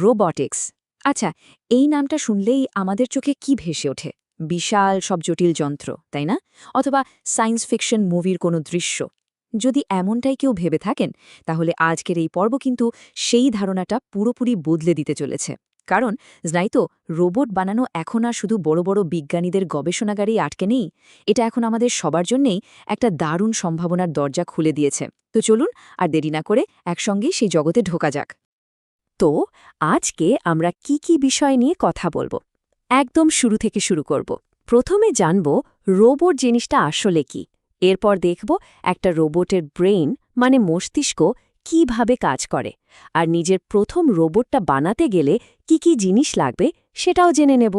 Robotics. আচ্ছা এই নামটা শুনলেই আমাদের চোখে কি ভেসে ওঠে? বিশাল, সব জটিল যন্ত্র, তাই না? অথবা সায়েন্স ফিকশন মুভির কোনো দৃশ্য। যদি এমনটাই কেউ ভেবে থাকেন, তাহলে আজকের এই পর্ব কিন্তু সেই ধারণাটা পুরোপুরি বদলে দিতে চলেছে। কারণ তো রোবট বানানো এখন আর শুধু বড় বড় বিজ্ঞানীদের গবেষণাগারেই আটকে নেই, এটা এখন আমাদের সবার জন্যেই একটা দারুণ সম্ভাবনার দরজা খুলে দিয়েছে। তো চলুন আর দেরি না করে একসঙ্গেই সেই জগতে ঢোকা যাক। তো আজকে আমরা কি কি বিষয় নিয়ে কথা বলব? একদম শুরু থেকে শুরু করব। প্রথমে জানব রোবট জিনিসটা আসলে কি? এরপর দেখব একটা রোবটের ব্রেইন মানে মস্তিষ্ক, কীভাবে কাজ করে। আর নিজের প্রথম রোবটটা বানাতে গেলে কি কি জিনিস লাগবে সেটাও জেনে নেব।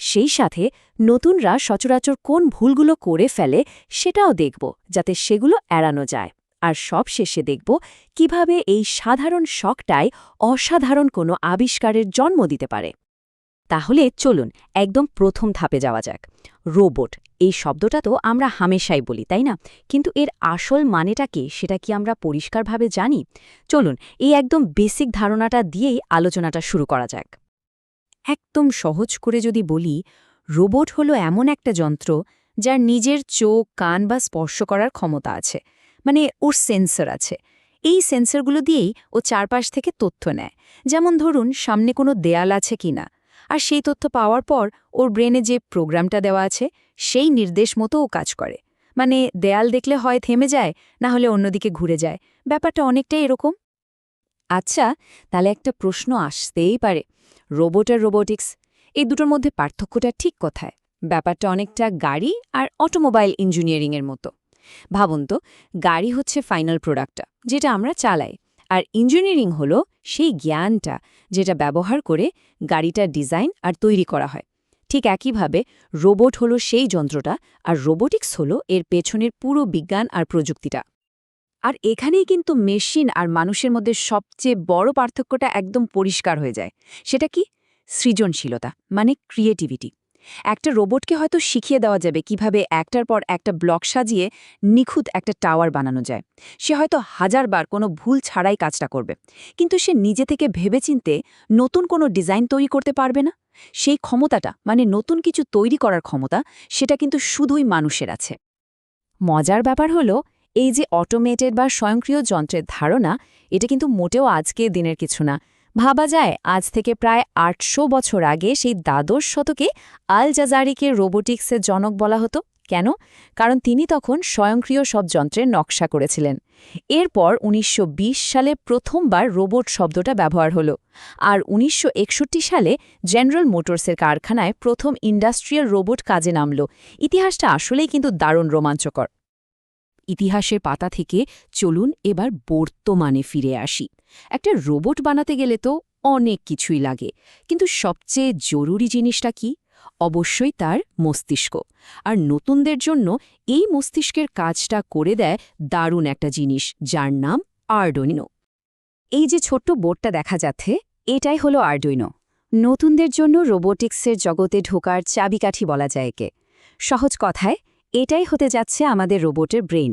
সেই সাথে নতুনরা সচরাচর কোন ভুলগুলো করে ফেলে সেটাও দেখব যাতে সেগুলো এড়ানো যায়। আর সব শেষে দেখব কীভাবে এই সাধারণ শখটাই অসাধারণ কোনো আবিষ্কারের জন্ম দিতে পারে। তাহলে চলুন একদম প্রথম ধাপে যাওয়া যাক। রোবট, এই শব্দটা তো আমরা হামেশাই বলি, তাই না? কিন্তু এর আসল মানেটা কি সেটা কি আমরা পরিষ্কারভাবে জানি? চলুন এই একদম বেসিক ধারণাটা দিয়েই আলোচনাটা শুরু করা যাক। একদম সহজ করে যদি বলি, রোবট হলো এমন একটা যন্ত্র যার নিজের চোখ, কান বা স্পর্শ করার ক্ষমতা আছে। মানে ওর সেন্সর আছে। এই সেন্সরগুলো দিয়েই ও চারপাশ থেকে তথ্য নেয়। যেমন ধরুন, সামনে কোনো দেয়াল আছে কিনা। আর সেই তথ্য পাওয়ার পর ওর ব্রেনে যে প্রোগ্রামটা দেওয়া আছে, সেই নির্দেশ মতো ও কাজ করে। মানে দেয়াল দেখলে হয় থেমে যায়, না হলে অন্যদিকে ঘুরে যায়। ব্যাপারটা অনেকটাই এরকম। আচ্ছা তাহলে একটা প্রশ্ন আসতেই পারে। রোবট আর রোবোটিক্স এই দুটোর মধ্যে পার্থক্যটা ঠিক কোথায়? ব্যাপারটা অনেকটা গাড়ি আর অটোমোবাইল ইঞ্জিনিয়ারিংয়ের মতো। ভাবুন তো, গাড়ি হচ্ছে ফাইনাল প্রোডাক্টটা যেটা আমরা চালাই। আর ইঞ্জিনিয়ারিং হলো সেই জ্ঞানটা, যেটা ব্যবহার করে গাড়িটা ডিজাইন আর তৈরি করা হয়। ঠিক একইভাবে রোবট হলো সেই যন্ত্রটা আর রোবোটিক্স হলো এর পেছনের পুরো বিজ্ঞান আর প্রযুক্তিটা। আর এখানেই কিন্তু মেশিন আর মানুষের মধ্যে সবচেয়ে বড় পার্থক্যটা একদম পরিষ্কার হয়ে যায়। সেটা কি? সৃজনশীলতা মানে ক্রিয়েটিভিটি একটা রোবটকে হয়তো শিখিয়ে দেওয়া যাবে কীভাবে একটার পর একটা ব্লক সাজিয়ে নিখুঁত একটা টাওয়ার বানানো যায়। সে হয়তো হাজারবার কোনো ভুল ছাড়াই কাজটা করবে। কিন্তু সে নিজে থেকে ভেবেচিন্তে নতুন কোনো ডিজাইন তৈরি করতে পারবে না। সেই ক্ষমতাটা মানে নতুন কিছু তৈরি করার ক্ষমতা, সেটা কিন্তু শুধুই মানুষের আছে। মজার ব্যাপার হলো, এই যে অটোমেটেড বা স্বয়ংক্রিয় যন্ত্রের ধারণা, এটা কিন্তু মোটেও আজকে দিনের কিছু না। ভাবা যায়, আজ থেকে প্রায় আটশো বছর আগে সেই দ্বাদশ শতকে আল জাজারিকে রোবোটিক্সের জনক বলা হতো। কেন? কারণ তিনি তখন স্বয়ংক্রিয় সব যন্ত্রের নকশা করেছিলেন। এরপর ১৯২০ সালে প্রথমবার রোবট শব্দটা ব্যবহার হলো। আর ১৯৬১ সালে জেনারেল মোটরসের কারখানায় প্রথম ইন্ডাস্ট্রিয়াল রোবট কাজে নামল। ইতিহাসটা আসলেই কিন্তু দারুণ রোমাঞ্চকর। ইতিহাসের পাতা থেকে চলুন এবার বর্তমানে ফিরে আসি। একটা রোবট বানাতে গেলে তো অনেক কিছুই লাগে। কিন্তু সবচেয়ে জরুরি জিনিসটা কি? অবশ্যই তার মস্তিষ্ক। আর নতুনদের জন্য এই মস্তিষ্কের কাজটা করে দেয় দারুণ একটা জিনিস, যার নাম আর্ডোনিনো। এই যে ছোট্ট বোর্ডটা দেখা যাচ্ছে, এটাই হলো আর্ডুইনো নতুনদের জন্য রোবোটিক্সের জগতে ঢোকার চাবিকাঠি বলা যায় একে। সহজ কথায় এটাই হতে যাচ্ছে আমাদের রোবটের ব্রেইন।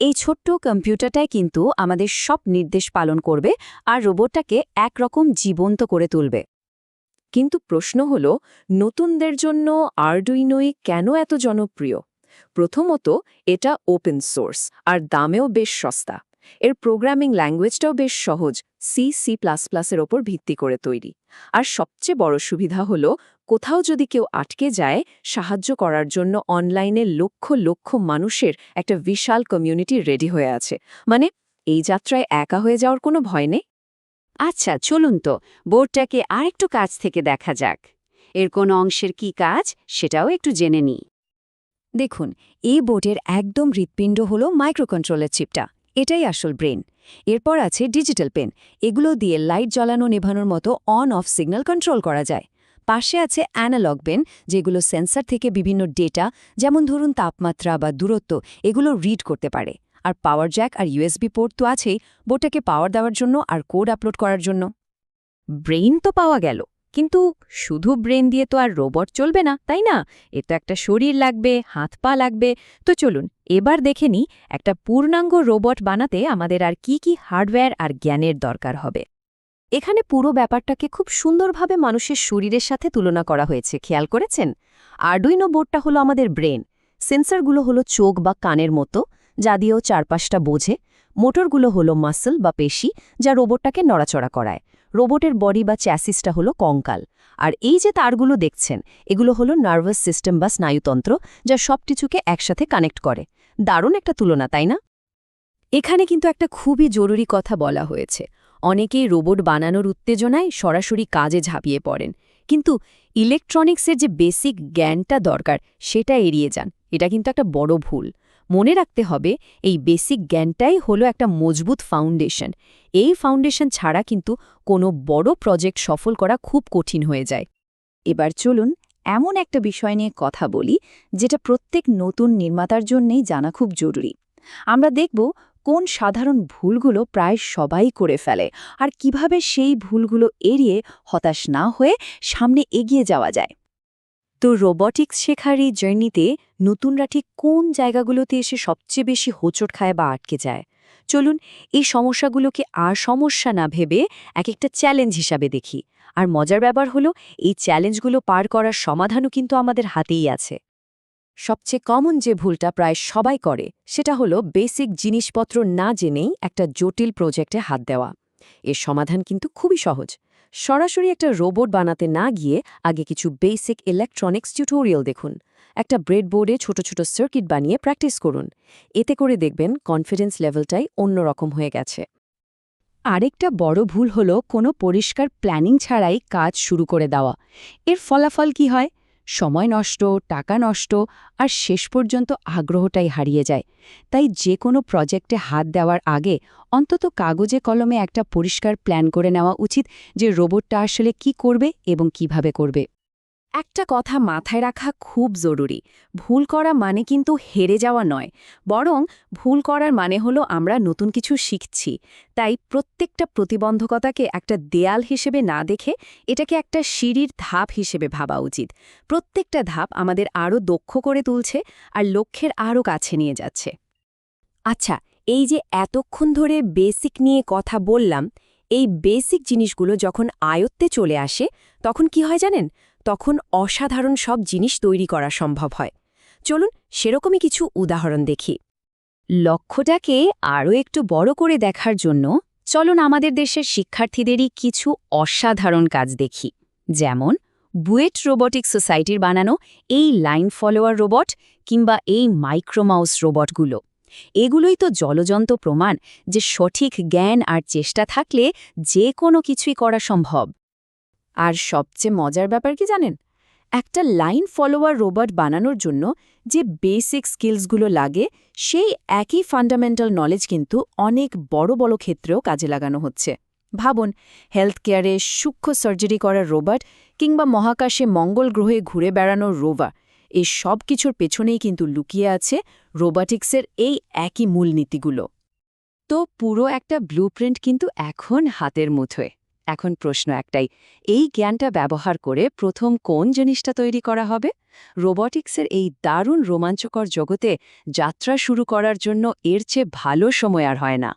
এই ছোট্ট কম্পিউটারটাই কিন্তু আমাদের সব নির্দেশ পালন করবে আর রোবটটাকে একরকম জীবন্ত করে তুলবে। কিন্তু প্রশ্ন হল, নতুনদের জন্য আর্ডুইনোই কেন এত জনপ্রিয়? প্রথমত, এটা ওপেন সোর্স আর দামেও বেশ সস্তা। এর প্রোগ্রামিং ল্যাঙ্গুয়েজটাও বেশ সহজ সি সি প্লাস প্লাসের ওপর ভিত্তি করে তৈরি। আর সবচেয়ে বড় সুবিধা হলো কোথাও যদি কেউ আটকে যায়, সাহায্য করার জন্য অনলাইনে লক্ষ লক্ষ মানুষের একটা বিশাল কমিউনিটি রেডি হয়ে আছে। মানে এই যাত্রায় একা হয়ে যাওয়ার কোনো ভয় নেই? আচ্ছা চলুন তো বোর্ডটাকে আরেকটু কাছ থেকে দেখা যাক। এর কোন অংশের কি কাজ, সেটাও একটু জেনে নিই। দেখুন, এই বোর্ডের একদম হৃৎপিণ্ড হল মাইক্রোকন্ট্রোলের চিপটা এটাই আসল ব্রেন এরপর আছে ডিজিটাল পেন এগুলো দিয়ে লাইট জ্বালানো নেভানোর মতো অন অফ সিগন্যাল কন্ট্রোল করা যায়। পাশে আছে অ্যানালগ বেন, যেগুলো সেন্সার থেকে বিভিন্ন ডেটা, যেমন ধরুন তাপমাত্রা বা দূরত্ব, এগুলো রিড করতে পারে। আর পাওয়ার জ্যাক আর ইউএসবি পোর্ট তো আছেই, বোর্ডটাকে পাওয়ার দেওয়ার জন্য আর কোড আপলোড করার জন্য। ব্রেইন তো পাওয়া গেল, কিন্তু শুধু ব্রেন দিয়ে তো আর রোবট চলবে না, তাই না? এ তো একটা শরীর লাগবে, হাত পা লাগবে। তো চলুন, এবার দেখে নিই একটা পূর্ণাঙ্গ রোবট বানাতে আমাদের আর কি কি হার্ডওয়্যার আর জ্ঞানের দরকার হবে। এখানে পুরো ব্যাপারটাকে খুব সুন্দরভাবে মানুষের শরীরের সাথে তুলনা করা হয়েছে, খেয়াল করেছেন? আর্ডুইনো বোর্ডটা হলো আমাদের ব্রেন। সেন্সরগুলো হলো চোখ বা কানের মতো, যা দিয়েও চারপাশটা বোঝে। মোটরগুলো হলো মাসল বা পেশি, যা রোবটটাকে নড়াচড়া করায়। রোবটের বডি বা চ্যাসিসটা হলো কঙ্কাল। আর এই যে তারগুলো দেখছেন, এগুলো হলো নার্ভাস সিস্টেম বা স্নায়ুতন্ত্র, যা সব কিছুকে একসাথে কানেক্ট করে। দারুণ একটা তুলনা, তাই না? এখানে কিন্তু একটা খুবই জরুরি কথা বলা হয়েছে। অনেকেই রোবট বানানোর উত্তেজনায় সরাসরি কাজে ঝাঁপিয়ে পড়েন। কিন্তু ইলেকট্রনিক্সের যে বেসিক জ্ঞানটা দরকার, সেটা এড়িয়ে যান। এটা কিন্তু একটা বড় ভুল। মনে রাখতে হবে, এই বেসিক জ্ঞানটাই হলো একটা মজবুত ফাউন্ডেশন। এই ফাউন্ডেশন ছাড়া কিন্তু কোনো বড় প্রজেক্ট সফল করা খুব কঠিন হয়ে যায়। এবার চলুন এমন একটা বিষয় নিয়ে কথা বলি, যেটা প্রত্যেক নতুন নির্মাতার জন্যেই জানা খুব জরুরি। আমরা দেখব কোন সাধারণ ভুলগুলো প্রায় সবাই করে ফেলে? আর কীভাবে সেই ভুলগুলো এড়িয়ে হতাশ না হয়ে সামনে এগিয়ে যাওয়া যায়? তো রোবটিক্স শেখার এই জার্নিতে নতুনরা ঠিক কোন জায়গাগুলোতে এসে সবচেয়ে বেশি হোঁচট খায় বা আটকে যায়? চলুন এই সমস্যাগুলোকে আর সমস্যা না ভেবে এক একটা চ্যালেঞ্জ হিসাবে দেখি। আর মজার ব্যাপার হলো, এই চ্যালেঞ্জগুলো পার করার সমাধানও কিন্তু আমাদের হাতেই আছে। সবচেয়ে কমন যে ভুলটা প্রায় সবাই করে, সেটা হলো বেসিক জিনিসপত্র না জেনেই একটা জটিল প্রজেক্টে হাত দেওয়া। এর সমাধান কিন্তু খুবই সহজ। সরাসরি একটা রোবট বানাতে না গিয়ে আগে কিছু বেসিক ইলেকট্রনিক্স টিউটোরিয়াল দেখুন। একটা ব্রেডবোর্ডে ছোট ছোট সার্কিট বানিয়ে প্র্যাকটিস করুন। এতে করে দেখবেন কনফিডেন্স লেভেলটাই অন্যরকম হয়ে গেছে। আরেকটা বড় ভুল হল কোনো পরিষ্কার প্ল্যানিং ছাড়াই কাজ শুরু করে দেওয়া। এর ফলাফল কি হয়? সময় নষ্ট, টাকা নষ্ট, আর শেষ পর্যন্ত আগ্রহটাই হারিয়ে যায়। তাই যে কোনো প্রজেক্টে হাত দেওয়ার আগে অন্তত কাগজে কলমে একটা পরিষ্কার প্ল্যান করে নেওয়া উচিত যে রোবটটা আসলে কি করবে এবং কীভাবে করবে। একটা কথা মাথায় রাখা খুব জরুরি। ভুল করা মানে কিন্তু হেরে যাওয়া নয়, বরং ভুল করার মানে হলো আমরা নতুন কিছু শিখছি। তাই প্রত্যেকটা প্রতিবন্ধকতাকে একটা দেয়াল হিসেবে না দেখে এটাকে একটা সিঁড়ির ধাপ হিসেবে ভাবা উচিত। প্রত্যেকটা ধাপ আমাদের আরও দক্ষ করে তুলছে আর লক্ষ্যের আরও কাছে নিয়ে যাচ্ছে। আচ্ছা এই যে এতক্ষণ ধরে বেসিক নিয়ে কথা বললাম, এই বেসিক জিনিসগুলো যখন আয়ত্তে চলে আসে, তখন কি হয় জানেন? তখন অসাধারণ সব জিনিস তৈরি করা সম্ভব হয়। চলুন সেরকমই কিছু উদাহরণ দেখি। লক্ষ্যটাকে আরও একটু বড় করে দেখার জন্য চলুন আমাদের দেশের শিক্ষার্থীদেরই কিছু অসাধারণ কাজ দেখি। যেমন, বুয়েট রোবটিক সোসাইটির বানানো এই লাইন ফলোয়ার রোবট কিংবা এই মাইক্রোমাউস রোবটগুলো। এগুলোই তো জলজন্ত প্রমাণ যে সঠিক জ্ঞান আর চেষ্টা থাকলে যে কোনো কিছুই করা সম্ভব। আর সবচেয়ে মজার ব্যাপার কি জানেন? একটা লাইন ফলোয়ার রোবট বানানোর জন্য যে বেসিক স্কিলসগুলো লাগে, সেই একই ফান্ডামেন্টাল নলেজ কিন্তু অনেক বড় বড় ক্ষেত্রেও কাজে লাগানো হচ্ছে। ভাবুন হেলথ কেয়ারে সূক্ষ্ম সার্জারি করার রোবট কিংবা মহাকাশে মঙ্গল গ্রহে ঘুরে বেড়ানোর রোভার এই সব কিছুর পেছনেই কিন্তু লুকিয়ে আছে রোবটিক্সের এই একই মূলনীতিগুলো। তো পুরো একটা ব্লুপ্রিন্ট কিন্তু এখন হাতের মুঠোয়। এখন প্রশ্ন একটাই, এই জ্ঞানটা ব্যবহার করে প্রথম কোন জিনিসটা তৈরি করা হবে? রোবটিক্সের এই দারুণ রোমাঞ্চকর জগতে যাত্রা শুরু করার জন্য এর চেয়ে ভালো সময় আর হয় না।